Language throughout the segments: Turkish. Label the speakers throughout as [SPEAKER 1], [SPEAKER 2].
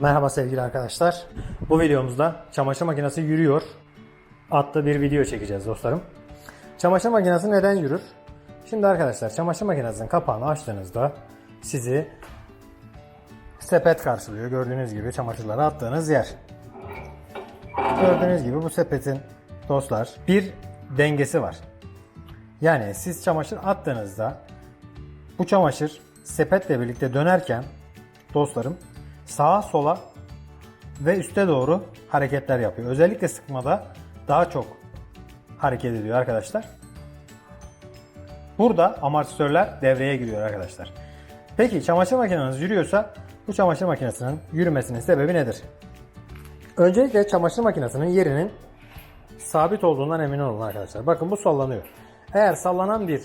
[SPEAKER 1] Merhaba sevgili arkadaşlar. Bu videomuzda çamaşır makinesi yürüyor adlı bir video çekeceğiz dostlarım. Çamaşır makinesi neden yürür? Şimdi arkadaşlar çamaşır makinesinin kapağını açtığınızda sizi sepet karşılıyor. Gördüğünüz gibi çamaşırları attığınız yer. Gördüğünüz gibi bu sepetin dostlar bir dengesi var. Yani siz çamaşır attığınızda bu çamaşır sepetle birlikte dönerken dostlarım sağa sola ve üste doğru hareketler yapıyor. Özellikle sıkmada daha çok hareket ediyor arkadaşlar. Burada amortisörler devreye giriyor arkadaşlar. Peki çamaşır makineniz yürüyorsa bu çamaşır makinesinin yürümesinin sebebi nedir? Öncelikle çamaşır makinesinin yerinin sabit olduğundan emin olun arkadaşlar. Bakın bu sallanıyor. Eğer sallanan bir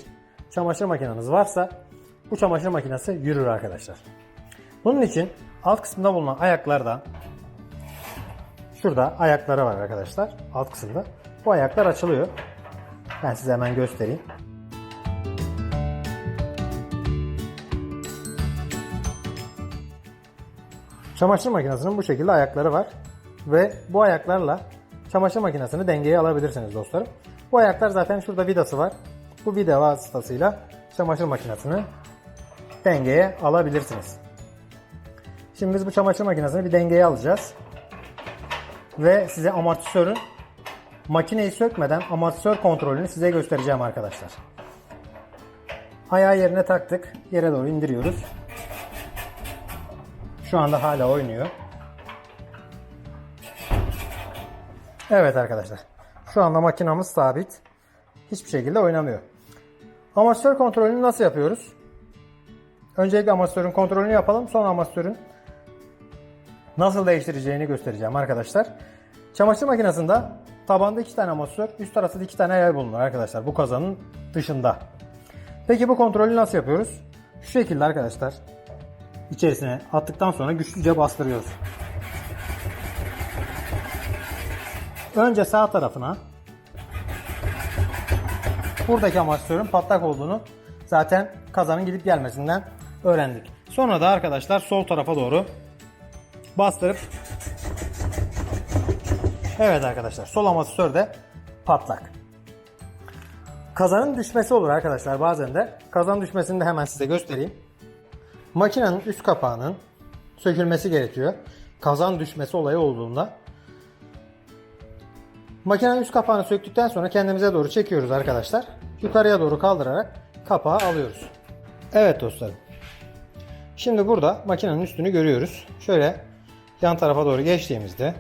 [SPEAKER 1] çamaşır makineniz varsa bu çamaşır makinesi yürür arkadaşlar. Bunun için alt kısmında bulunan ayaklardan şurada ayakları var arkadaşlar alt kısımda. Bu ayaklar açılıyor. Ben size hemen göstereyim. Çamaşır makinesinin bu şekilde ayakları var. Ve bu ayaklarla çamaşır makinesini dengeye alabilirsiniz dostlarım. Bu ayaklar zaten şurada vidası var. Bu vida vasıtasıyla çamaşır makinesini dengeye alabilirsiniz. Şimdi biz bu çamaşır makinesini bir dengeye alacağız. Ve size amortisörün makineyi sökmeden amortisör kontrolünü size göstereceğim arkadaşlar. Ayağı yerine taktık. Yere doğru indiriyoruz. Şu anda hala oynuyor. Evet arkadaşlar. Şu anda makinamız sabit. Hiçbir şekilde oynamıyor. Amortisör kontrolünü nasıl yapıyoruz? Öncelikle amortisörün kontrolünü yapalım. Sonra amortisörün nasıl değiştireceğini göstereceğim arkadaşlar. Çamaşır makinesinde tabanda iki tane amortisör, üst tarafta iki tane yay bulunur arkadaşlar. Bu kazanın dışında. Peki bu kontrolü nasıl yapıyoruz? Şu şekilde arkadaşlar. İçerisine attıktan sonra güçlüce bastırıyoruz. Önce sağ tarafına buradaki amortisörün patlak olduğunu zaten kazanın gidip gelmesinden öğrendik. Sonra da arkadaşlar sol tarafa doğru bastırıp Evet arkadaşlar sol amortisör de patlak. Kazanın düşmesi olur arkadaşlar bazen de. Kazan düşmesini de hemen size göstereyim. Makinenin üst kapağının sökülmesi gerekiyor. Kazan düşmesi olayı olduğunda. Makinenin üst kapağını söktükten sonra kendimize doğru çekiyoruz arkadaşlar. Yukarıya doğru kaldırarak kapağı alıyoruz. Evet dostlarım. Şimdi burada makinenin üstünü görüyoruz. Şöyle yan tarafa doğru geçtiğimizde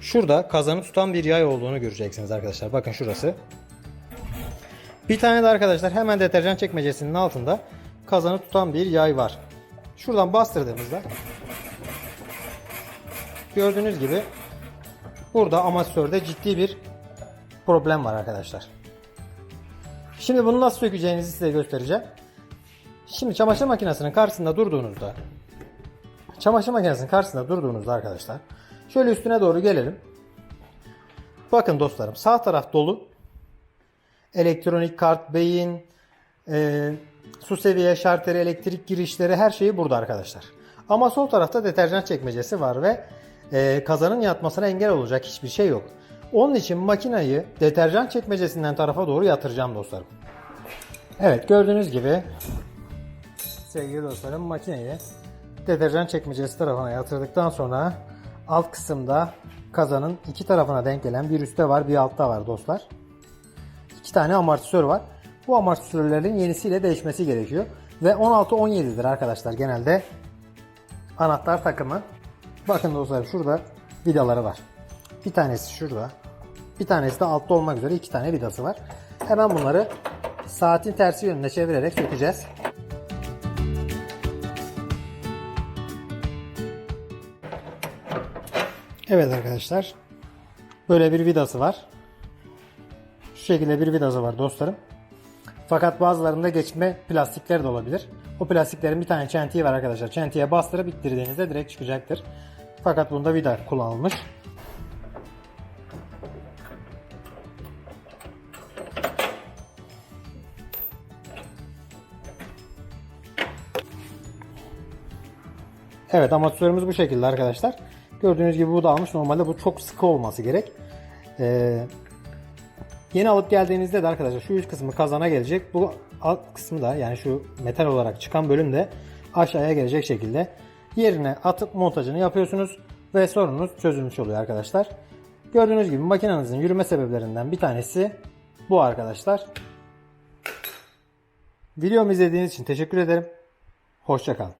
[SPEAKER 1] şurada kazanı tutan bir yay olduğunu göreceksiniz arkadaşlar. Bakın şurası. Bir tane de arkadaşlar hemen deterjan çekmecesinin altında kazanı tutan bir yay var. Şuradan bastırdığımızda gördüğünüz gibi burada amatörde ciddi bir problem var arkadaşlar. Şimdi bunu nasıl sökeceğinizi size göstereceğim. Şimdi çamaşır makinesinin karşısında durduğunuzda çamaşır makinesinin karşısında durduğunuzda arkadaşlar şöyle üstüne doğru gelelim. Bakın dostlarım sağ taraf dolu. Elektronik kart, beyin, e, su seviye şartları, elektrik girişleri her şeyi burada arkadaşlar. Ama sol tarafta deterjan çekmecesi var ve e, kazanın yatmasına engel olacak hiçbir şey yok. Onun için makinayı deterjan çekmecesinden tarafa doğru yatıracağım dostlarım. Evet gördüğünüz gibi sevgili dostlarım makineyi deterjan çekmecesi tarafına yatırdıktan sonra alt kısımda kazanın iki tarafına denk gelen bir üstte var bir altta var dostlar. İki tane amortisör var. Bu amortisörlerin yenisiyle değişmesi gerekiyor. Ve 16-17'dir arkadaşlar genelde anahtar takımı. Bakın dostlar şurada vidaları var. Bir tanesi şurada. Bir tanesi de altta olmak üzere iki tane vidası var. Hemen bunları saatin tersi yönüne çevirerek sökeceğiz. Evet arkadaşlar. Böyle bir vidası var. Şu şekilde bir vidası var dostlarım. Fakat bazılarında geçme plastikler de olabilir. O plastiklerin bir tane çentiği var arkadaşlar. Çentiğe bastırıp ittirdiğinizde direkt çıkacaktır. Fakat bunda vida kullanılmış. Evet amatörümüz bu şekilde arkadaşlar. Gördüğünüz gibi bu da almış. Normalde bu çok sıkı olması gerek. Ee, yeni alıp geldiğinizde de arkadaşlar şu üst kısmı kazana gelecek. Bu alt kısmı da yani şu metal olarak çıkan bölüm de aşağıya gelecek şekilde yerine atıp montajını yapıyorsunuz ve sorununuz çözülmüş oluyor arkadaşlar. Gördüğünüz gibi makinenizin yürüme sebeplerinden bir tanesi bu arkadaşlar. Videomu izlediğiniz için teşekkür ederim. Hoşçakalın.